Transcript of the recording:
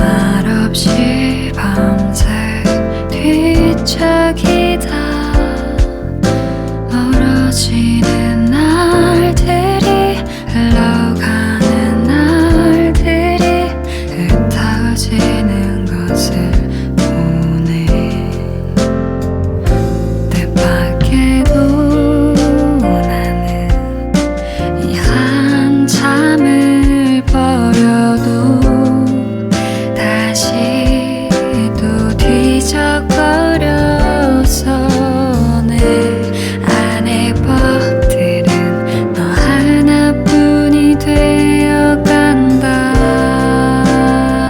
말없이 밤새 뒤척이다. 멀어지는 다시 또 뒤적